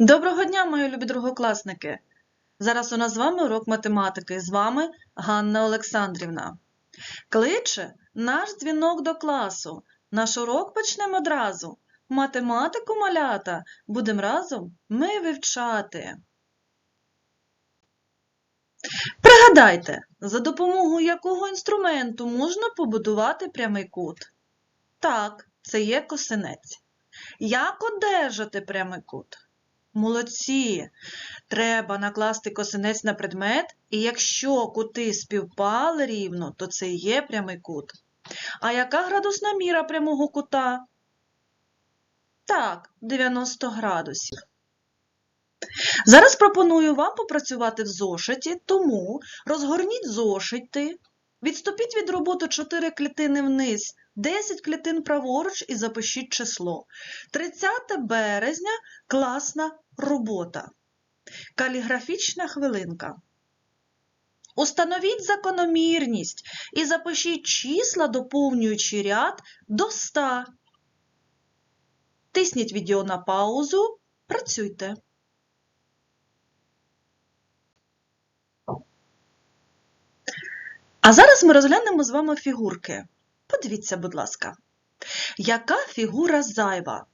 Доброго дня, мої любі другокласники! Зараз у нас з вами урок математики. З вами Ганна Олександрівна. Кличе наш дзвінок до класу. Наш урок почнемо одразу. Математику малята будемо разом ми вивчати. Пригадайте, за допомогою якого інструменту можна побудувати прямий кут? Так, це є косинець. Як одержати прямий кут? Молодці! Треба накласти косинець на предмет, і якщо кути співпали рівно, то це є прямий кут. А яка градусна міра прямого кута? Так, 90 градусів. Зараз пропоную вам попрацювати в зошиті, тому розгорніть зошити, відступіть від роботи 4 клітини вниз, 10 клітин праворуч і запишіть число. 30 березня класна робота. Каліграфічна хвилинка. Установіть закономірність і запишіть числа, доповнюючи ряд до 100. Тисніть відео на паузу. Працюйте. А зараз ми розглянемо з вами фігурки. Подивіться, будь ласка. Яка фігура зайва?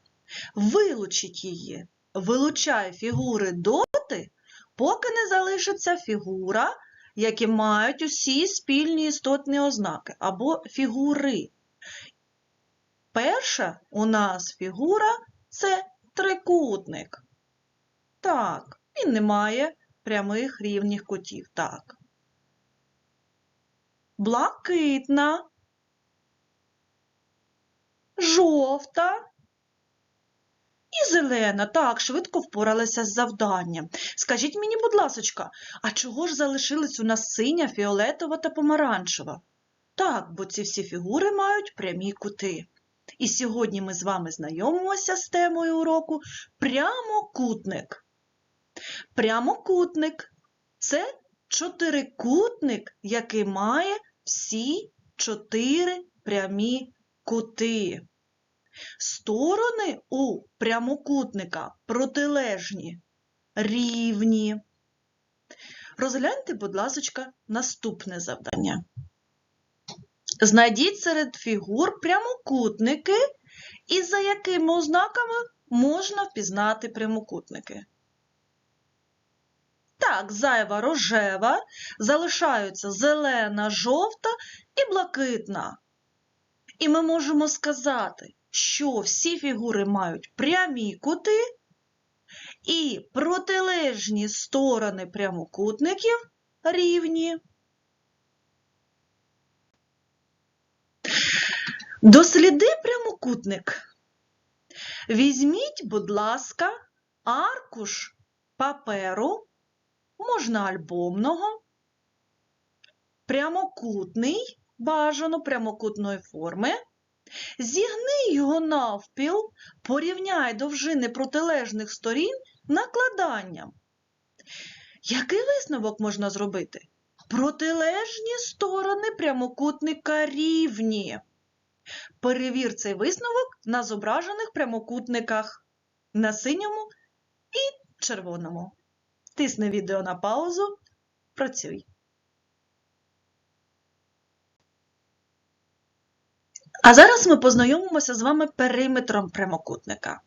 Вилучіть її. Вилучай фігури доти, поки не залишиться фігура, які мають усі спільні істотні ознаки, або фігури. Перша у нас фігура це трикутник. Так, він не має прямих рівних кутів. Так. Блакитна, жовта і зелена. Так, швидко впоралися з завданням. Скажіть мені, будь ласочка, а чого ж залишились у нас синя, фіолетова та помаранчева? Так, бо ці всі фігури мають прямі кути. І сьогодні ми з вами знайомимося з темою уроку прямокутник. Прямокутник це чотирикутник, який має всі чотири прямі кути. Сторони у прямокутника протилежні, рівні. Розгляньте, будь ласка, наступне завдання. Знайдіть серед фігур прямокутники, і за якими ознаками можна впізнати прямокутники. Так, зайва рожева, залишаються зелена, жовта і блакитна. І ми можемо сказати, що всі фігури мають прямі кути, і протилежні сторони прямокутників рівні. Досліди прямокутник. Візьміть, будь ласка, аркуш паперу, можна альбомного, прямокутний, бажано прямокутної форми. Зігни його навпіл, порівняй довжини протилежних сторін накладанням. Який висновок можна зробити? Протилежні сторони прямокутника рівні. Перевір цей висновок на зображених прямокутниках на синьому і червоному. Тисни відео на паузу. Працюй. А зараз ми познайомимося з вами периметром прямокутника.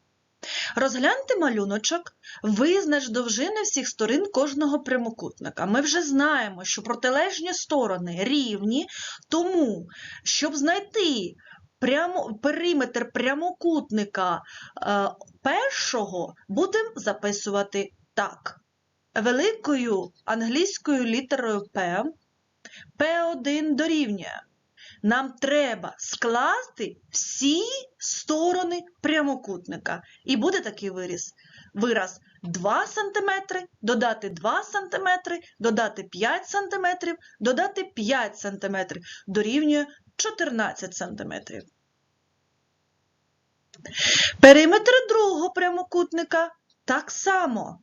Розгляньте малюночок, визнач довжини всіх сторін кожного прямокутника. Ми вже знаємо, що протилежні сторони рівні, тому, щоб знайти прямо, периметр прямокутника е, першого, будемо записувати так. Великою англійською літерою P, P1 дорівнює. Нам треба скласти всі сторони прямокутника. І буде такий вираз. Вираз 2 см, додати 2 см, додати 5 см, додати 5 см, дорівнює 14 см. Периметр другого прямокутника так само.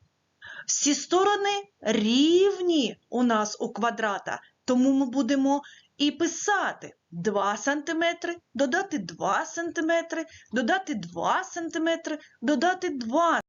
Всі сторони рівні у нас у квадрата, тому ми будемо і писати 2 см, додати 2 см, додати 2 см, додати 2